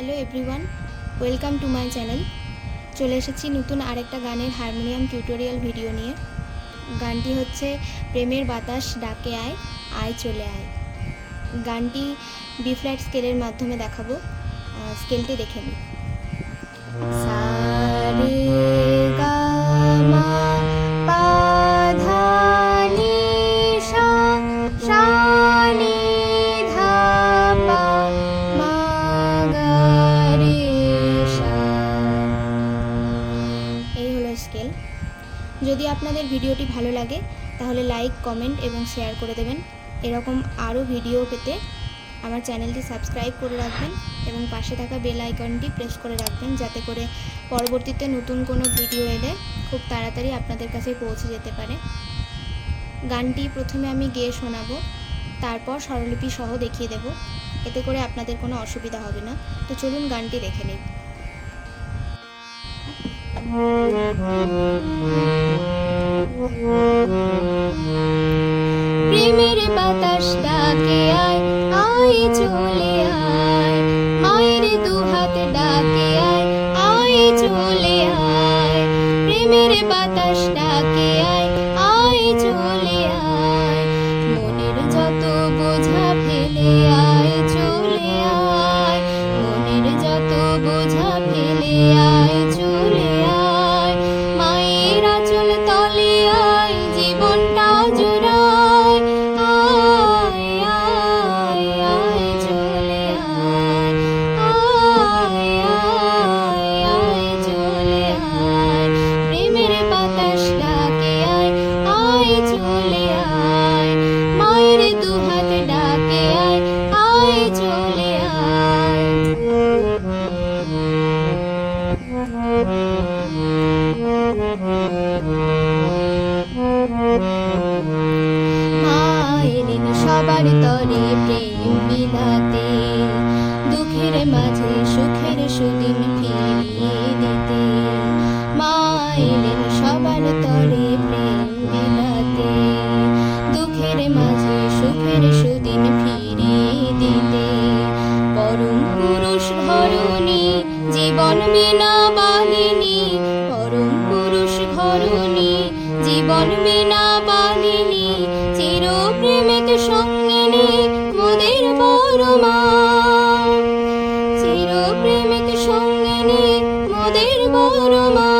Hello everyone, welcome to my channel. চলে এসেছি নতুন আরেকটা গানের হারমোনিয়াম টিউটোরিয়াল ভিডিও নিয়ে। গানটি হচ্ছে, প্রেমের বাতাস ডাকে আয় আয় চলে আয়। গানটি বি ফ্ল্যাট স্কেলের মাধ্যমে দেখাবো। স্কেলটি দেখে নিই। সা যদি আপনাদের ভিডিওটি ভালো লাগে, তাহলে লাইক কমেন্ট এবং শেয়ার করে দেবেন। এরকম আরও ভিডিও পেতে আমার চ্যানেলটি সাবস্ক্রাইব করে রাখবেন এবং পাশে থাকা বেল আইকনটি প্রেস করে রাখবেন, যাতে করে পরবর্তীতে নতুন কোনো ভিডিও এলে খুব তাড়াতাড়ি আপনাদের কাছে পৌঁছে যেতে পারে। গানটি প্রথমে আমি গেয়ে শোনাবো, তারপর স্বরলিপি সহ দেখিয়ে দেব। এতে করে আপনাদের কোনো অসুবিধা হবে না। তো চলুন গানটি দেখে নিই। প্রেমের বাতাস ডাকে আয় আয় চলে Thank you. মোদের বড় মা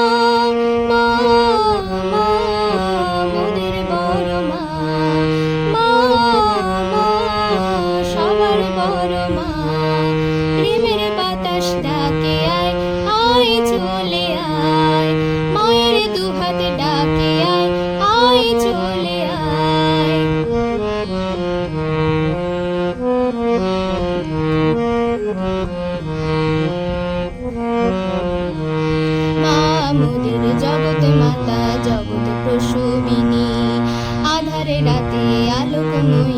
রাতে আলোকময়ী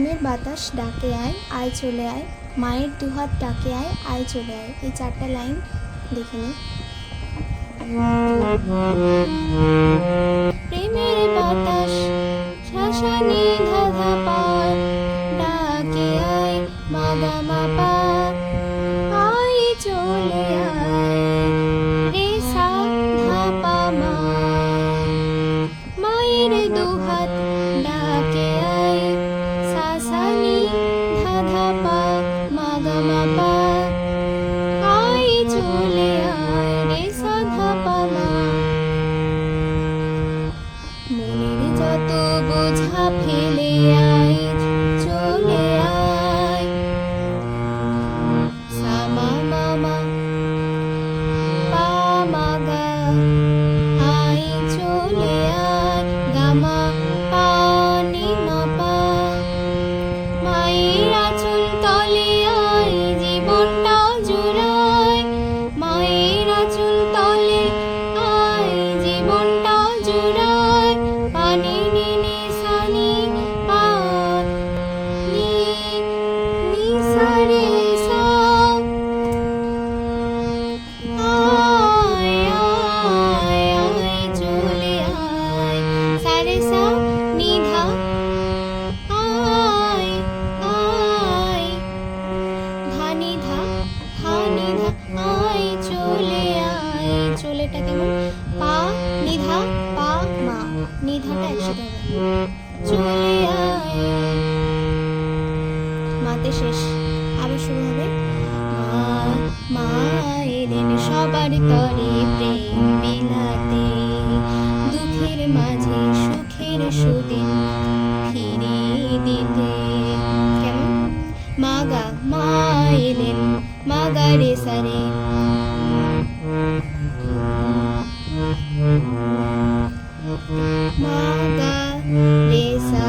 প্রেমের বাতাস ডাকে আয় আয় চলে আয়। মায়ের দুহাত ডাকে আয় আয় চলে আয়। এই চারটা লাইন দেখে নিই প্রেমের মাতে শেষ। আবার শুরু হবে। মা মা, এলেন সবার তরে প্রেম বিলাতে। দুঃখের মাঝে, সুখের সুদিন ফিরিয়ে দিতে। কেমন? মাগা মা এলেন রে সারে। রে সা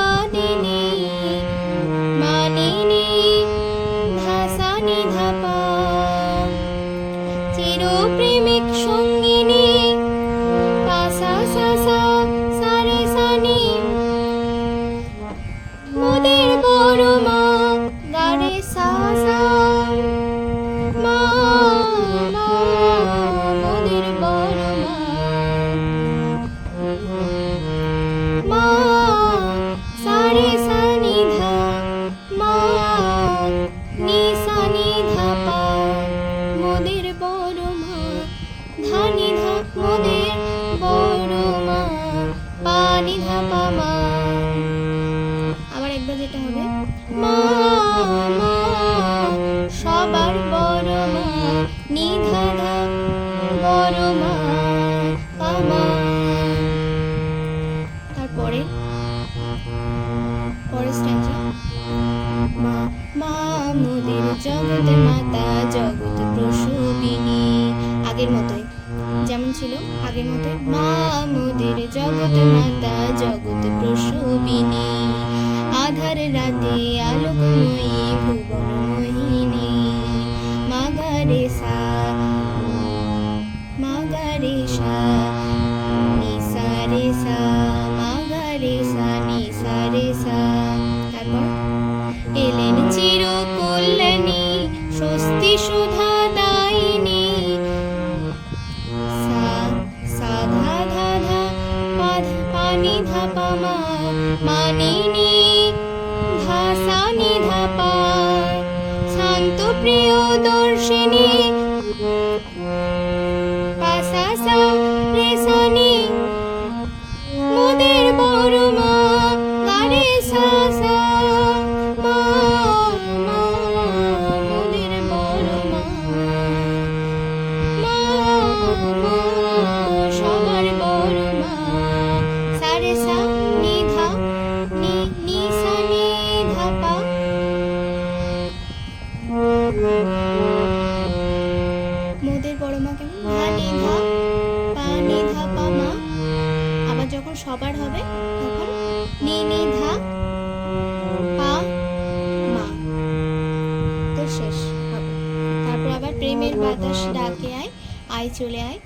মোদের মাতা জগৎ প্রসবিনী আগের মতোই, যেমন ছিল আগের মতোই। মা মোদের জগৎ মাতা জগৎ প্রসবিনী আধার রাতে আলোকময়ী ভুবন মোহিনী মাগারে সা মাগারে সা নিসা রে সা, মাগারে সা তারপর এলেন স্বস্তি সুধা দায়িনী সা সা ধা ধা ধা পা ধা পানি প্রিয় দর্শিনী সবার হবে? তখন নি ধা পা মা। তো শেষ হবে। তারপর আবার প্রেমের বাতাস ডাকে আয় আয় চলে আয়।